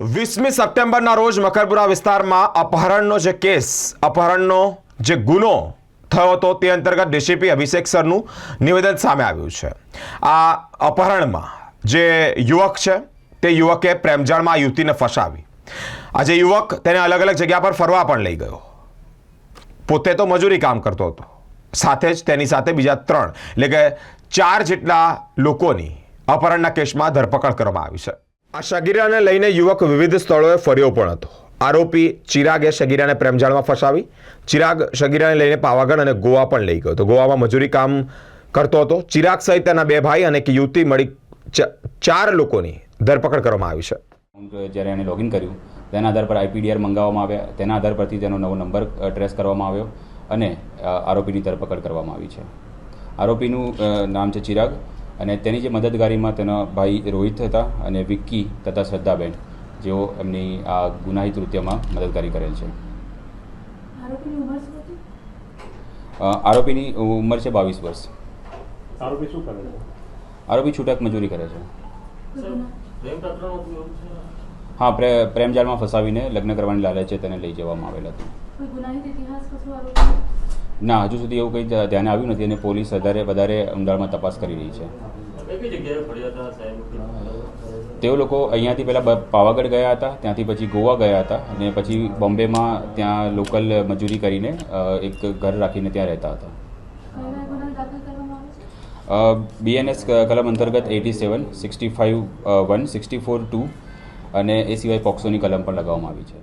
વીસમી સપ્ટેમ્બરના રોજ મકરપુરા વિસ્તારમાં અપહરણનો જે કેસ, અપહરણનો જે ગુનો થયો હતો તે અંતર્ગત ડીસીપી અભિષેક સરનું નિવેદન સામે આવ્યું છે. આ અપહરણમાં જે યુવક છે, તે યુવકે પ્રેમજાળમાં યુવતીને ફસાવી. આ જે યુવક તેને અલગ અલગ જગ્યા પર ફરવા પણ લઈ ગયો. પોતે તો મજૂરી કામ કરતો હતો. સાથે જ તેની સાથે બીજા ત્રણ, એટલે કે ચાર જેટલા લોકોની અપહરણના કેસમાં ધરપકડ કરવામાં આવી છે. આ શગીરાને લઈને યુવક વિવિધ સ્થળોએ ફર્યો પણ હતો. આરોપી ચિરાગે શગીરાને પ્રેમજાળમાં ફસાવી. ચિરાગ શગીરાને લઈને પાવાગઢ અને ગોવા પણ લઈ ગયો હતો. ગોવામાં મજૂરી કામ કરતો હતો. ચિરાગ સહિત તેના બે ભાઈ અને એક યુવતી મળી ચાર લોકોની ધરપકડ કરવામાં આવી છે. જ્યારે એણે લોગિન કર્યું, તેના આધાર પર આઈપીડીઆર મંગાવવામાં આવ્યા. તેના આધાર પરથી તેનો નવો નંબર ટ્રેસ કરવામાં આવ્યો અને આરોપીની ધરપકડ કરવામાં આવી છે. આરોપીનું નામ છે ચિરાગ. અને તેની જે મદદગારીમાં તેના ભાઈ રોહિત હતા અને વિક્કી તથા શ્રદ્ધાબેન જેઓ એમની આ ગુનાહિત કૃત્યમાં મદદગારી કરેલ છે. આરોપીની ઉંમર શું હતી? અ, આરોપીની ઉંમર છે બાવીસ વર્ષ. આરોપી શું કરે છે? આરોપી છૂટક મજૂરી કરે છે. હા પ્રે પ્રેમજાળમાં ફસાવીને લગ્ન કરવાની લાલચે તેને લઈ જવામાં આવેલ હતું. ના હજુ સુધી એવું કંઈ ધ્યાને આવ્યું નથી અને પોલીસ વધારે વધારે ઊંડાણમાં તપાસ કરી રહી છે. તેઓ લોકો અહીંયાથી પહેલાં પાવાગઢ ગયા હતા ત્યાંથી પછી ગોવા ગયા હતા અને પછી બોમ્બેમાં ત્યાં લોકલ મજૂરી કરીને એક ઘર રાખીને ત્યાં રહેતા હતા. બીએનએસ કલમ અંતર્ગત eighty seven sixty five one sixty four two અને એ સિવાય પોક્સોની કલમ પણ લગાવવામાં આવી છે.